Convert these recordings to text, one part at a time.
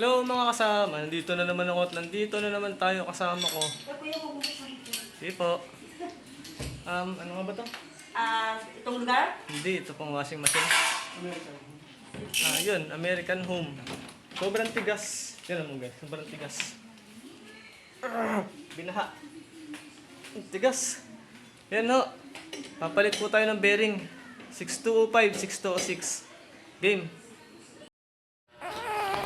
Hello mga kasama, nandito na naman ako at nandito na naman tayo kasama ko. Sige po. Um, ano nga ba to? Ah, itong lugar? Hindi, ito pong washing machine. Ah, yun, American Home. Sobrang tigas. Yan mo guys, sobrang tigas. Ah, binaha. Ang Tigas. Yan ho. Papalit po tayo ng bearing. 6205, 6206. Game.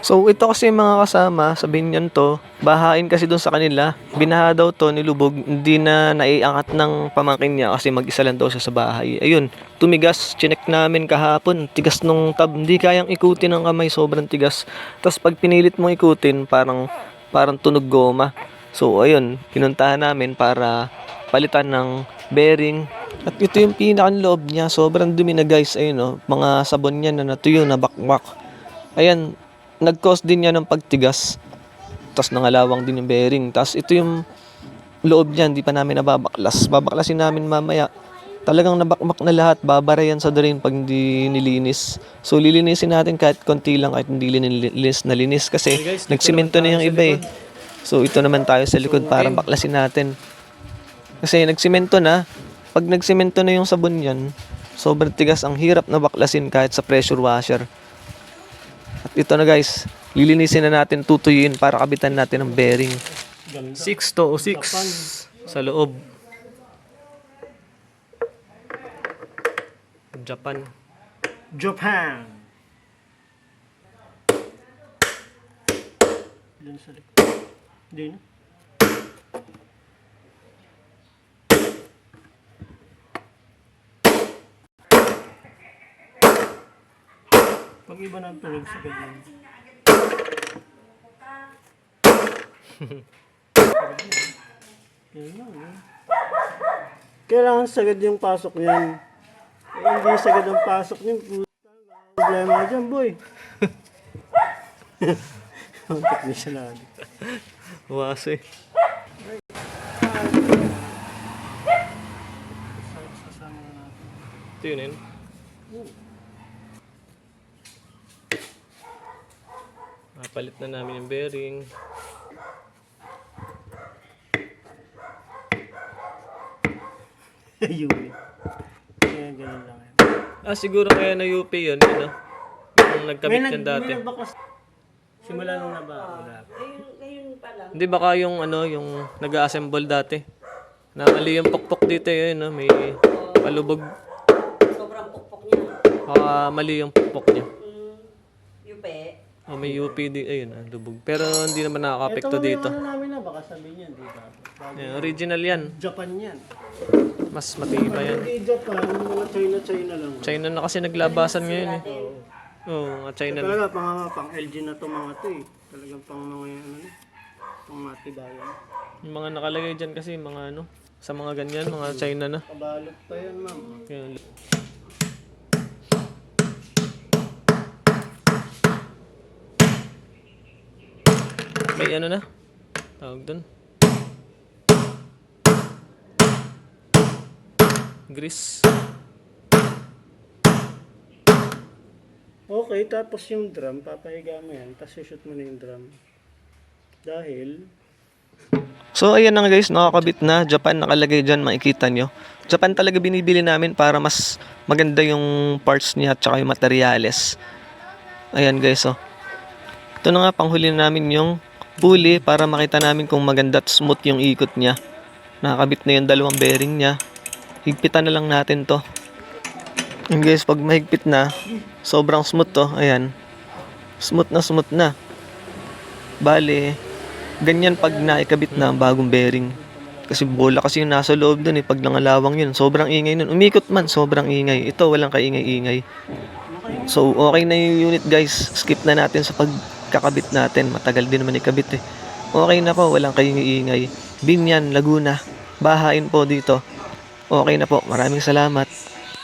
So ito kasi mga kasama, sabihin niyan to, bahain kasi doon sa kanila. Binaha daw to, nilubog, hindi na naiangat ng pamangkin niya kasi mag-isa lang daw siya sa bahay. Ayun, tumigas, chinek namin kahapon, tigas nung tab, hindi kayang ikutin ng kamay, sobrang tigas. Tapos pag pinilit mong ikutin, parang, parang tunog goma. So ayun, pinuntahan namin para palitan ng bearing. At ito yung pinakang loob niya, sobrang dumi na guys, ayun oh, mga sabon niya na natuyo, na bakbak. Ayan, nag-cause din niya ng pagtigas. Tapos nangalawang din yung bearing. Tapos ito yung loob niya, hindi pa namin nababaklas. Babaklasin namin mamaya. Talagang nabakbak na lahat, babara yan sa drain pag hindi nilinis. So lilinisin natin kahit konti lang, kahit hindi linis na linis. Kasi Okay, guys, nagsimento na yung iba eh. So ito naman tayo sa likod para baklasin natin. Kasi nagsimento na, pag nagsimento na yung sabon yan, sobrang tigas, ang hirap na baklasin kahit sa pressure washer. Ito na guys, lilinisin na natin, tutuyuin para kabitan natin ang bearing. 6206 sa loob. Japan. Japan. Diyan sa likod. Hindi Pag iba ng tulog sa ganyan. Yan lang, eh. Kailangan sagad yung pasok niyan. Eh, hindi sagad ang pasok niyan. Puta, problema ka dyan, boy. Ang technician na. Wase. Ito yun yun. Napalit na namin yung bearing. Yun. Kaya ganun lang yan. Ah, siguro kaya na UP yun, yun no? Yung nagkabit nag- yan dati. May nagbaklas. Simula nung naba. Wala. Ngayon, ngayon pa lang. Hindi baka yung ano, yung nag-assemble dati. Na mali yung pokpok dito yun, no? May palubog. Sobrang pukpok niya. Baka mali yung pokpok niya. Oh, may UP di ayun, ah, lubog. Pero hindi naman nakaka-apekto Ito dito. ano namin na, baka sabihin yan, di ba? Bago- original yan. Japan yan. Mas matibay yan. Hindi Japan, mga China-China lang. China na kasi naglabasan ngayon eh. Oo, oh, mga China na. Talaga, pang, pang LG na to mga to eh. Talagang pang mga ano, pang matibayan. Yung mga nakalagay dyan kasi mga ano, sa mga ganyan, mga China na. Kabalot pa yan, ma'am. Kaya, may ano na? Tawag doon. Grease. Okay, tapos yung drum, papahiga mo yan, tapos shoot mo na yung drum. Dahil, So ayan na nga guys, nakakabit na. Japan nakalagay dyan, makikita nyo. Japan talaga binibili namin para mas maganda yung parts niya at saka yung materyales. Ayan guys, oh. Ito na nga, panghuli na namin yung pulley para makita namin kung maganda at smooth yung ikot niya. Nakakabit na yung dalawang bearing niya. Higpitan na lang natin to. Ayan guys, pag mahigpit na, sobrang smooth to. Ayan. Smooth na smooth na. Bale, ganyan pag naikabit na ang bagong bearing. Kasi bola kasi yung nasa loob dun eh. Pag nangalawang yun, sobrang ingay nun. Umikot man, sobrang ingay. Ito, walang kaingay-ingay. So, okay na yung unit guys. Skip na natin sa pagkakabit natin. Matagal din naman ikabit eh. Okay na po, walang kaingay-ingay. Binyan, Laguna. Bahain po dito. Okay na po. Maraming salamat.